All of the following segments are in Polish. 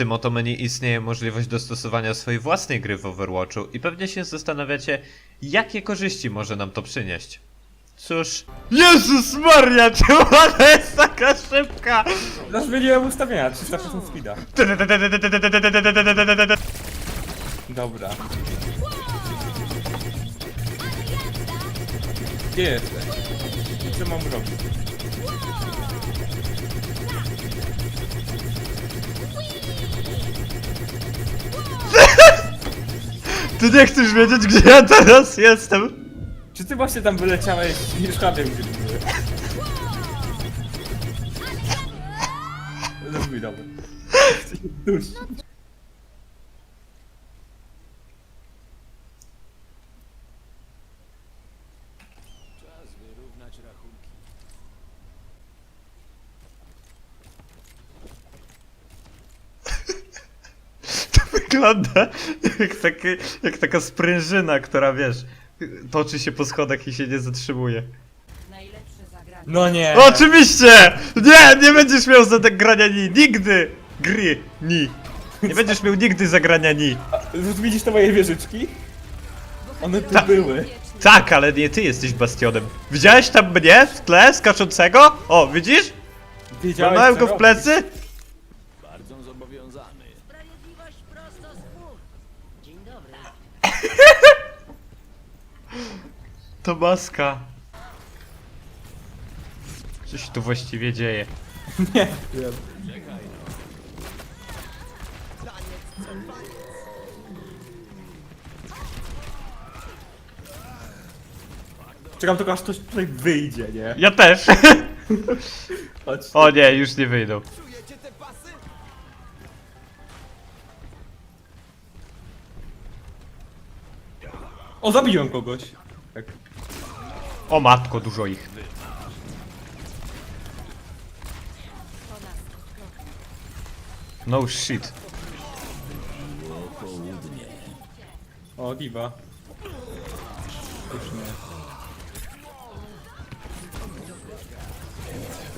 tym oto menu istnieje możliwość dostosowania swojej własnej gry w Overwatchu i pewnie się zastanawiacie, jakie korzyści może nam to przynieść. Cóż... Jezus Maria, czemu ona jest taka szybka? No zmieniłem ustawienia, 300% speeda. Dobra. Gdzie jesteś? I co mam robić? Ty nie chcesz wiedzieć, gdzie ja teraz jestem? Czy ty właśnie tam wyleciałeś i szkawiem gdzie były? No mój dobry. Dusz. Wygląda jak, taki, jak taka sprężyna, która wiesz, toczy się po schodach i się nie zatrzymuje. Najlepsze zagranie. No nie! Oczywiście! Nie, nie będziesz miał zagrania ni, nigdy! Gry, ni. Nie będziesz miał nigdy zagrania ni. Widzisz te moje wieżyczki? One tu Ta- były. Tak, ale nie ty jesteś bastionem. Widziałeś tam mnie w tle skaczącego? O, widzisz? Wiedziałeś, Walnąłem co go w robić. plecy? To maska. Co się tu właściwie dzieje? Nie, wiem. Czekam tylko aż ktoś tutaj wyjdzie, nie? Ja też! Chodź. O nie, już nie wyjdą. O, zabiłem kogoś. Tak. O matko, dużo ich. No shit. O, diva. Już nie.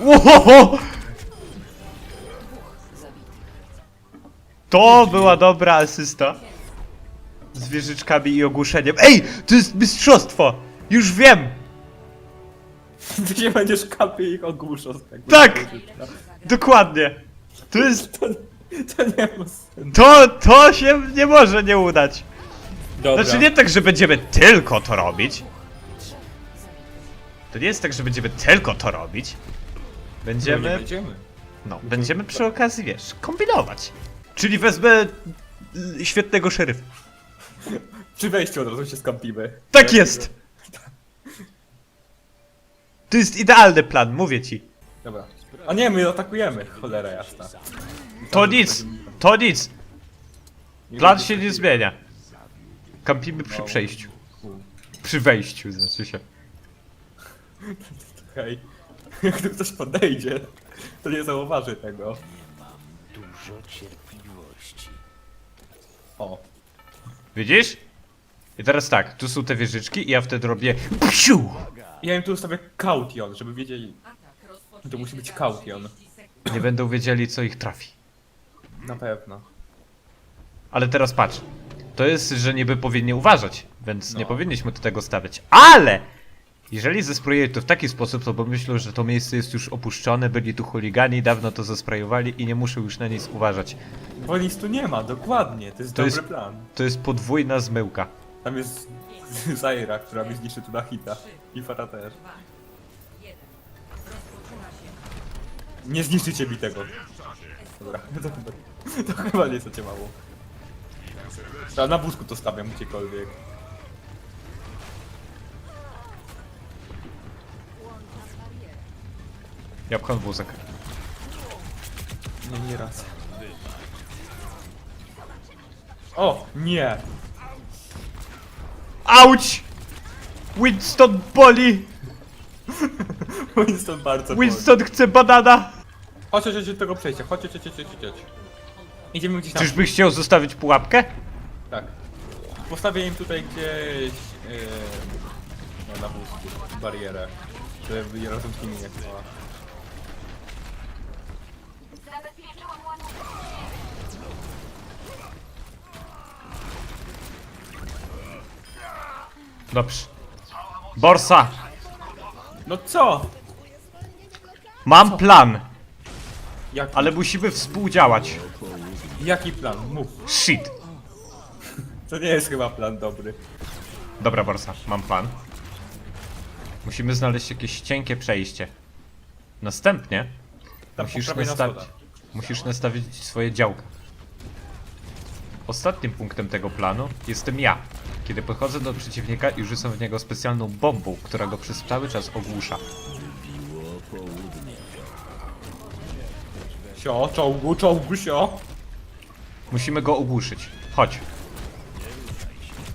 Łohoho! To była dobra asysta. Z wieżyczkami i ogłuszeniem. Ej! To jest mistrzostwo! Już wiem! Ty się będziesz kapie ich ogłuszał. Tak! Tak! Dokładnie. To jest... To, to nie ma sensu. To, to się nie może nie udać. Dobra. Znaczy nie tak, że będziemy tylko to robić. To nie jest tak, że będziemy tylko to robić. No, Będziemy, będziemy. no, będziemy przy okazji, wiesz, kombinować. Czyli wezmę y, świetnego szeryfa. Przy wejściu od razu się skampimy. Tak jest! To jest idealny plan, mówię ci. Dobra. A nie, my atakujemy. Cholera jasna. To nic, to nic. Plan się nie zmienia. Kampimy przy przejściu. Przy wejściu, znaczy się. Hej. Jak tu ktoś podejdzie, to nie zauważy tego. Dużo cierpliwości. O. Widzisz? I teraz tak, tu są te wieżyczki i ja wtedy robię psiu! Ja im tu ustawię caution, żeby wiedzieli. To musi być caution. Nie będą wiedzieli, co ich trafi. Na pewno. Ale teraz patrz. To jest, że niby powinni uważać, więc nie No. powinniśmy do tego stawiać. Ale! Jeżeli zesprojuje to w taki sposób, to pomyślą, że to miejsce jest już opuszczone, byli tu chuligani, dawno to zesprajowali i nie muszą już na nic uważać. Bo nic tu nie ma, dokładnie. To jest To dobry jest- plan. To jest podwójna zmyłka. Tam jest Zaira, która mi zniszczy tu na hita. I Fara też. Nie zniszczycie mi tego. Dobra, to, chyba- to chyba nie chcecie mało. A na wózku to stawiam gdziekolwiek. Ja pcham wózek. Nie, nie raz. O, nie! Auć! Winston boli! Winston bardzo boli. Winston chce banana! Chodź, chodź, chodź do tego przejścia. Chodź, chodź, chodź, chodź, chodź. Idziemy gdzieś tam. Czyżbyś chciał zostawić pułapkę? Tak. Postawię im tutaj gdzieś... Yy, no, na wózku. Barierę. Żeby razem z nimi nie szła. Dobrze. Borsa! No co? Mam plan, Jaki, ale musimy współdziałać. jaki plan? Mów. Shit. To nie jest chyba plan dobry. Dobra, Borsa, mam plan. Musimy znaleźć jakieś cienkie przejście. Następnie Tam musisz po prawej na nastawić, schodach. musisz nastawić swoje działka. Ostatnim punktem tego planu jestem ja. Kiedy podchodzę do przeciwnika i rzucam w niego specjalną bombą, która go przez cały czas ogłusza. Sio, czołgu, czołgu, sio. Musimy go ogłuszyć. Chodź.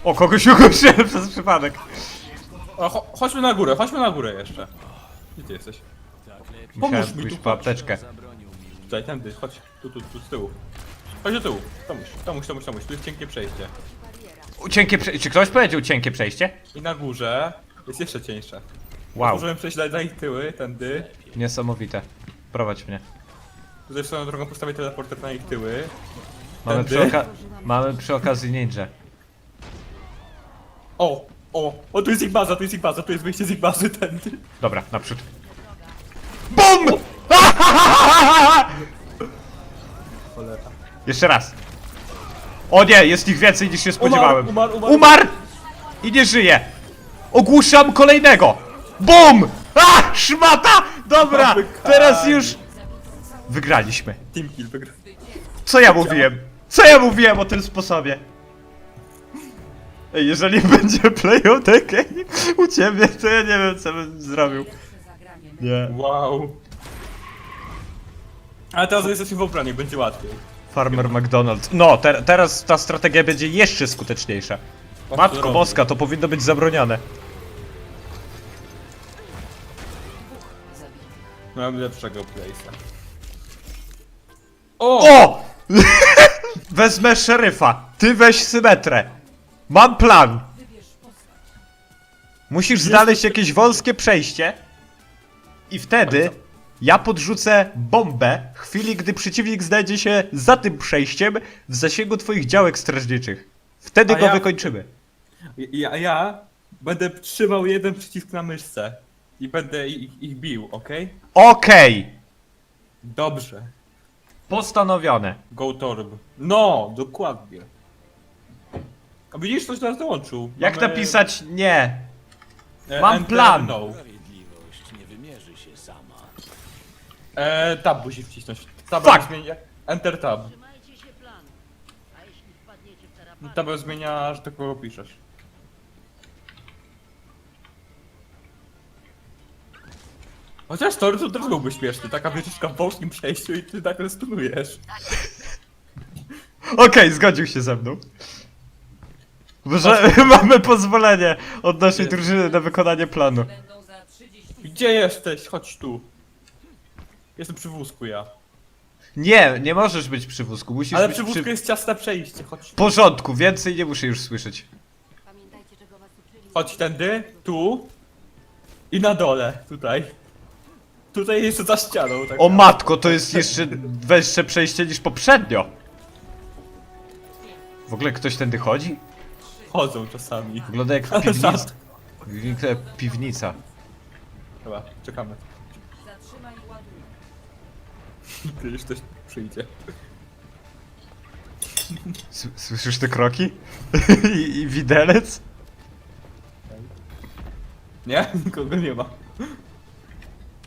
O, kogoś ogłuszyłem przez przypadek. Cho chodźmy na górę, chodźmy na górę jeszcze. Gdzie ty jesteś? Musiałem Pomóż mi pójść tu, po chodź. apteczkę. Tutaj, tędy, chodź. Tu, tu, tu, z tyłu. Chodź do tyłu. Tomuś, tomuś, tomuś, tomuś. Tu jest cienkie przejście. Cienkie prze... Czy ktoś powiedział cienkie przejście? I na górze jest jeszcze cieńsze. Wow, Możemy przejść na na ich tyły, tędy. niesamowite. Prowadź mnie. Tutaj swoją drogą postawię teleporter na ich tyły. Mamy Tędy. przy, oka... Mamy przy okazji ninja. O, o, o, tu jest ich baza, tu jest ich baza, tu jest wyjście z ich bazy, tędy. Dobra, naprzód. BUM! Cholera. Jeszcze raz. O nie, jest ich więcej niż się spodziewałem. umarł, umarł. Umarł! I nie żyje. Ogłuszam kolejnego. BUM! A! Szmata! Dobra, teraz już... Wygraliśmy. Team kill wygra. Co ja mówiłem? Co ja mówiłem o tym sposobie? Ej, jeżeli będzie play of the game u ciebie, to ja nie wiem co bym zrobił. Nie. Wow. Ale teraz jesteśmy w obronie, będzie łatwiej. Farmer McDonald. No, te, teraz ta strategia będzie jeszcze skuteczniejsza. Matko boska, to powinno być zabronione. Mam lepszego place'a. O! O! Wezmę szeryfa. Ty weź symetrę. Mam plan. Musisz znaleźć jakieś wąskie przejście. I wtedy ja podrzucę bombę w chwili, gdy przeciwnik znajdzie się za tym przejściem w zasięgu twoich działek strażniczych. Wtedy A go ja- wykończymy. Ja, ja będę trzymał jeden przycisk na myszce. I będę ich, ich bił, okej? Okej. Dobrze. Postanowione. Go Torb. No, dokładnie. A widzisz, coś nas dołączył. Jak Mamy, napisać nie? e, mam enter plan. No. E, tab musisz wcisnąć. Tab Fuck. zmienia... Enter tab. Trzymajcie się planu. A jeśli wpadniecie w tarapan, Tab zmienia, że tak kogo piszesz. Chociaż to, to też byłby śmieszny, taka wycieczka w polskim przejściu i ty nagle stunujesz. Okej, zgodził się ze mną. Że mamy pozwolenie od naszej drużyny na wykonanie planu. Gdzie jesteś? Chodź tu. Jestem przy wózku ja. Nie, nie możesz być przy wózku, musisz Ale być przy wózku przy jest ciasne przejście, chodź. W porządku, więcej nie muszę już słyszeć. pamiętajcie, czego was uczyli. Chodź tędy, tu i na dole, tutaj. Tutaj jest za ścianą, tak. O matko, to jest jeszcze węższe przejście niż poprzednio. W ogóle ktoś tędy chodzi? Chodzą czasami. Wygląda jak Ale piwnica. żart. Wygląda jak piwnica. Dobra, czekamy. Kiedyś ktoś przyjdzie. S- Słyszysz te kroki? I, I widelec? Nie? Nikogo nie ma.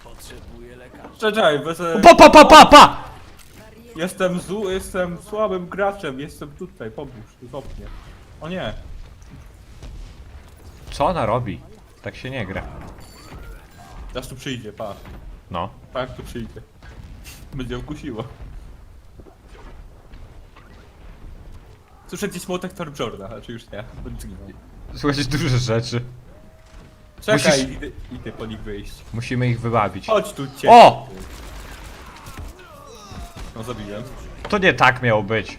Potrzebuję lekarza. Czekaj, bez... Pa, pa, pa, pa, pa! Jestem zł, jestem słabym graczem, jestem tutaj, pomóż, zop mnie. O nie. Co ona robi? Tak się nie gra. Teraz tu przyjdzie, pa. No. Pa jak tu przyjdzie. Będzie ją kusiło. Słyszę gdzieś smotek Torbjorna, ale czy już nie? Bądź zginął. Słuchajcie, duże rzeczy. Czekaj, Musisz- idę, idę po nich wyjść. Musimy ich wybawić. Chodź tu cię. O! No zabiłem. To nie tak miało być.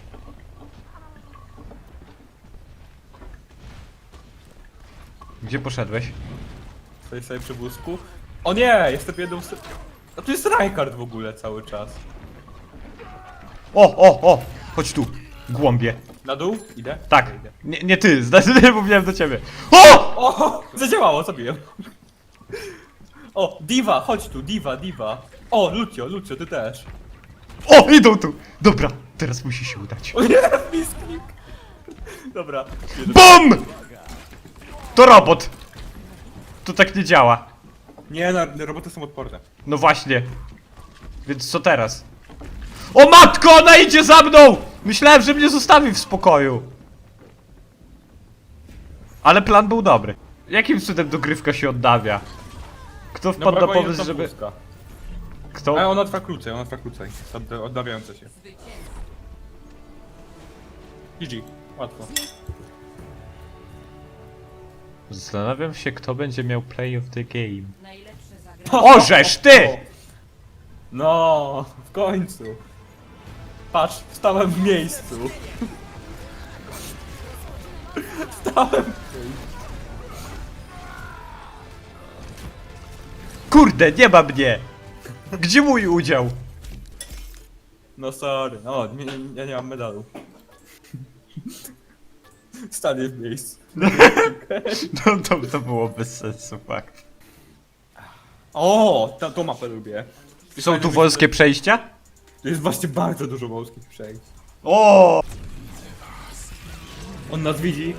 Gdzie poszedłeś? Stoję sobie przy wózku. O nie, jestem jedną z... A tu jest Reinhardt w ogóle cały czas. O, o, o! Chodź tu, głąbie. Na dół? Idę? Tak. Idę. Nie, nie ty, zdecydowanie mówiłem do ciebie. O! O! Zadziałało, zabiję. O, Diva, chodź tu, Diva, Diva. O, Lucio, Lucio, ty też. O, idą tu! Dobra, teraz musi się udać. O nie, misklik. Dobra. BUM! To robot. To tak nie działa. Nie, no, roboty są odporne. No właśnie. Więc co teraz? O matko, ona idzie za mną! Myślałem, że mnie zostawi w spokoju. Ale plan był dobry. Jakim cudem dogrywka się oddawia? Kto wpadł na pomysł, żeby... Kto? ona trwa krócej, ona trwa krócej. Od- Oddawiające się. GG, łatwo. Zastanawiam się, kto będzie miał play of the game. Najlepsze zagranie. O, żeż ty! No, w końcu. Patrz, stałem w miejscu. Stałem. Kurde, nie ma mnie! Gdzie mój udział? No sorry, no, nie, nie, ja nie mam medalu. Stanie w miejscu. No to, to było bez sensu, fakt. O, ta, tą mapę lubię. Są tu wąskie przejścia? Tu jest właśnie bardzo dużo wąskich przejść. O! On nas widzi.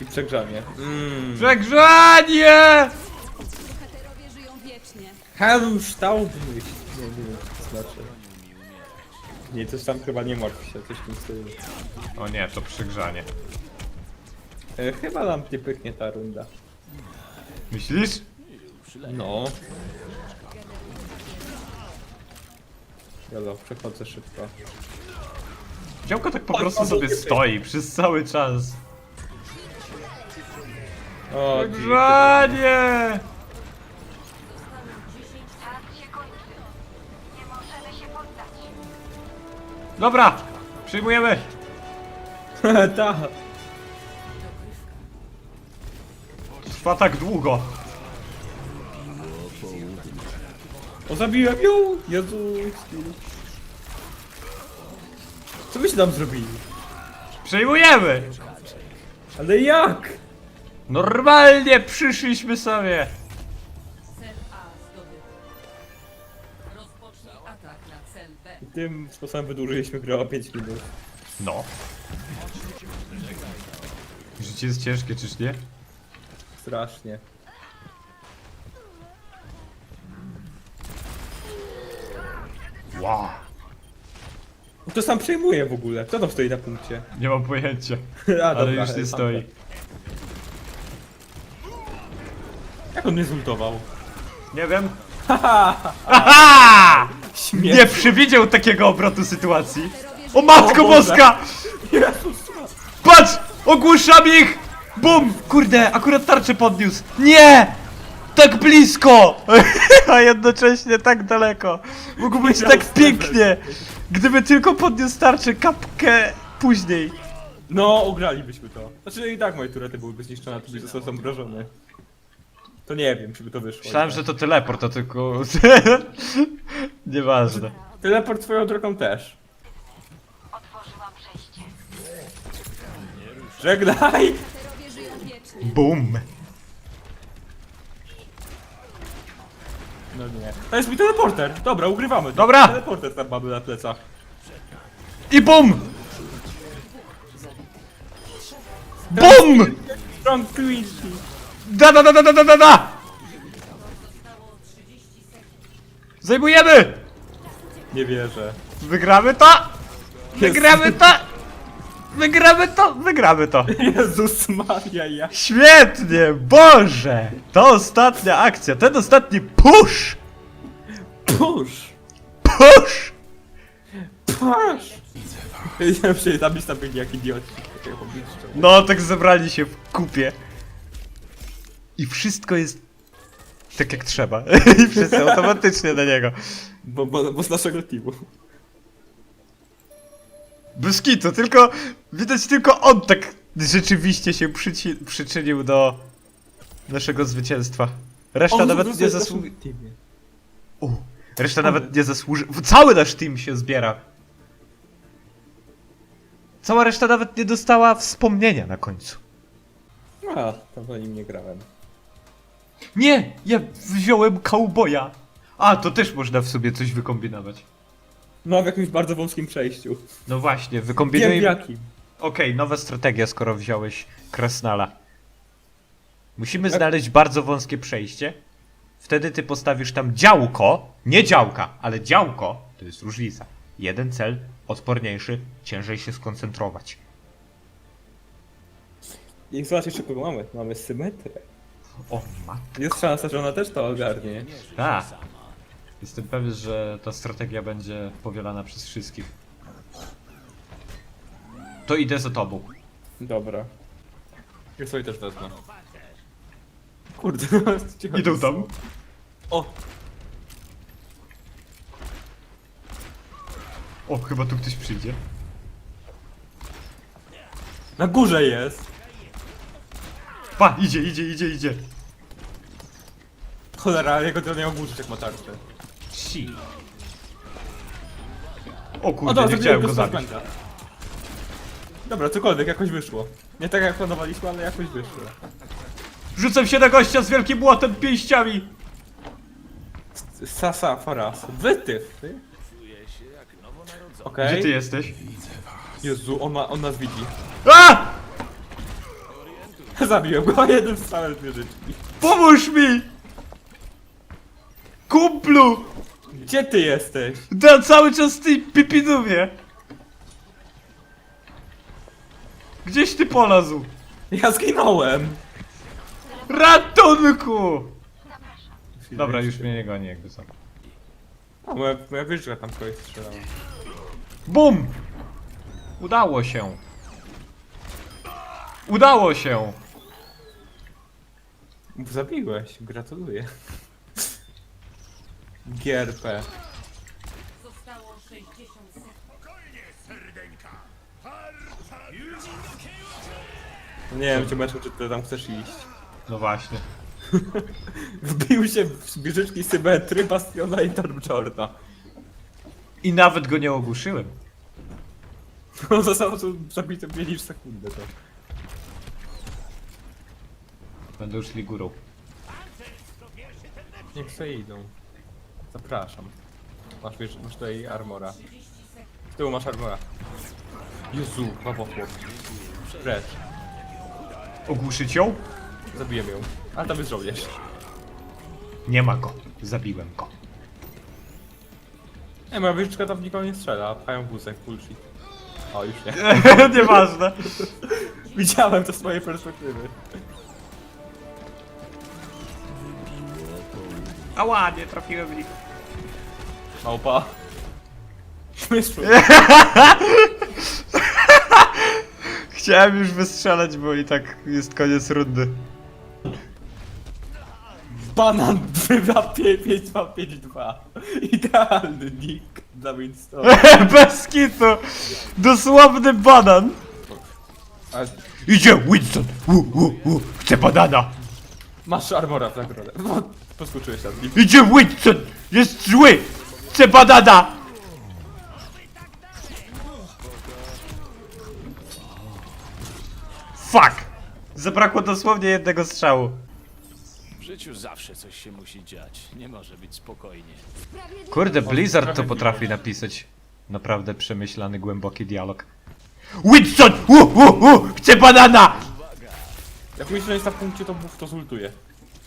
I przegrzanie. Mm. Przegrzanie! Bohaterowie żyją wiecznie. Nie, nie wiem, co to znaczy. Nie, coś tam chyba nie martw się, coś stylu. O nie, to przegrzanie. E, chyba nam nie pyknie ta runda. Myślisz? No. Jolo, przechodzę szybko. Działko tak po Oj, prostu sobie stoi przez cały czas. O, Przegrzanie! Dobra, przyjmujemy. Ta. Trwa tak długo. O, zabiłem ją! Jezu, Co byście tam zrobili? Przyjmujemy! Ale jak? Normalnie przyszliśmy sobie. Cel A zdobyty. Rozpocznij atak na cel B. Tym sposobem wydłużyliśmy grę o 5 minut. No. Życie jest ciężkie, czyż nie? Strasznie. Wow. To sam przejmuje w ogóle. Kto tam stoi na punkcie? Nie mam pojęcia. A, Ale dobra, już nie tam stoi. tak. Jak on mnie zultował? Nie wiem. Aha! Śmiech. Nie przewidział takiego obrotu sytuacji. O matko O Boże. boska! Jezus! Patrz! Ogłuszam ich! Bum! Kurde, akurat tarczę podniósł. Nie! Tak blisko! A jednocześnie tak daleko. Mógł być tak pięknie! Gdyby tylko podniósł tarczę kapkę później. No, ugralibyśmy to. Znaczy i tak moje turety byłyby zniszczone, a ty byś został zamrożony. To nie wiem, czy by to wyszło. Myślałem, że to teleport, a tylko... Nieważne. Teleport swoją drogą też. Otworzyłam przejście. Żegnaj! Bohaterowie żyją wiecznie. Bum! No nie. To jest mój teleporter! Dobra, ugrywamy. Dobra. Teleporter tam mamy na plecach. I bum! BUM! Strong Trinity! Da da da da da da da da! Zajmujemy! Nie wierzę. Wygramy to! Wygramy to! Wygramy to! Wygramy to! Jezus Maria, ja... Świetnie! Boże! To ostatnia akcja, ten ostatni push! Push! Push! Push! Ja się tam tam byli jak idioci. No, tak zebrali się w kupie. I wszystko jest tak jak trzeba. I wszyscy automatycznie na niego. Bo, bo, bo z naszego teamu. Bez kitu, tylko widać tylko on tak rzeczywiście się przyci- przyczynił do naszego zwycięstwa. Reszta On nawet nie zasługuje. Reszta nawet nie zasłuży. Cały nasz team się zbiera. Cała reszta nawet nie dostała wspomnienia na końcu. A, tam na nim nie grałem. Nie, ja wziąłem cowboya. A, to też można w sobie coś wykombinować. No w jakimś bardzo wąskim przejściu. No właśnie, Wiem wykombinuj... w jakim. Okej, nowa strategia, skoro wziąłeś Krasnala. Musimy Jak- znaleźć bardzo wąskie przejście. Wtedy ty postawisz tam działko, nie działka, ale działko, to jest różnica. Jeden cel, odporniejszy, ciężej się skoncentrować. I zobacz jeszcze kogo mamy. Mamy symetrę. O mat. Jest szansa, że ona też to ogarnie. Tak. Jestem pewien, że ta strategia będzie powielana przez wszystkich. To idę za tobą. Dobra. Ja sobie też wezmę. Kurde, cicho. Idą tam. O, O, chyba tu ktoś przyjdzie. na górze jest. Pa, idzie, idzie, idzie, idzie. Cholera, jego to nie oburzyć jak ma tarczę. Si. O O kurde, dobra, nie zabiłem chciałem go zabić. Dobra, cokolwiek, jakoś wyszło. Nie tak jak planowaliśmy, ale jakoś wyszło. Rzucam się na gościa z wielkim młotem pięściami! Sasa, faras. Wytyw, ty? Okej. Gdzie ty jesteś? Jezu, on, ma, on nas widzi. A! Zabiłem go jednym strzałem z wieżyczki. Pomóż mi! Kumplu! Gdzie ty jesteś? Da cały czas w tej pipinumie! Gdzieś ty polazł? Ja zginąłem! Ratunku! Dobra, już mnie nie goni jakby co. A, moja, moja wieżyczka tam kogoś strzelała. BUM! Udało się. Udało się! Zabiłeś, gratuluję. GRP. Zostało 60 sekund. Nie wiem, czy meczu, czy ty tam chcesz iść. No właśnie. Wbił się w wieżyczki symetry, Bastiona i Torbjorna. I nawet go nie ogłuszyłem. On został zabity mniej niż sekundę. To. Będą szli górą. Niech sobie idą. Zapraszam. Masz, wiesz, masz tutaj armora. Z tyłu masz armora. Jezu, babochłop. Precz. Ogłuszyć ją? Zabiję ją. A tam jest żołnierz. Nie ma go. Zabiłem go. Nie, moja wieżyczka tam nikogo nie strzela, pchają wózek, bullshit. O, już nie. Nieważne. Widziałem to z mojej perspektywy. Ała, nie trafiłem w nich. Małpa. Wyszło. Chciałem już wystrzelać, bo i tak jest koniec rundy. Banan 5252. Idealny nick dla Winstona. Bez kitu! Dosłowny banan! A Idzie Winston! U, u, u. Chce banana! masz armora w nagrodę. No, Poskoczyłeś nad nim. Idzie Winston! Jest zły! Chce banana! Fuck! Zabrakło dosłownie jednego strzału. W życiu zawsze coś się musi dziać. Nie może być spokojnie. Kurde, Blizzard to potrafi napisać naprawdę przemyślany, głęboki dialog. Winston! U, u, u! Chce banana! Jak myślę, że jest na punkcie, to mów, to zultuje.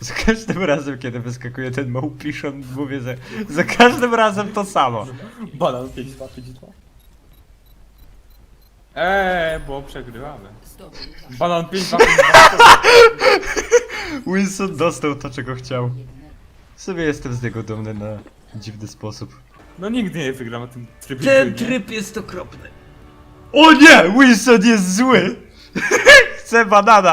Za każdym razem, kiedy wyskakuje ten małpiszon, mówię, że za każdym razem to samo. Banan 5252. Eee, bo przegrywamy. Banan 5252. Winston dostał to, czego chciał. Sobie jestem z niego dumny na dziwny sposób. No nigdy nie wygramy tym trybie. Ten tryb jest okropny. O nie! Winston jest zły! Chce banana!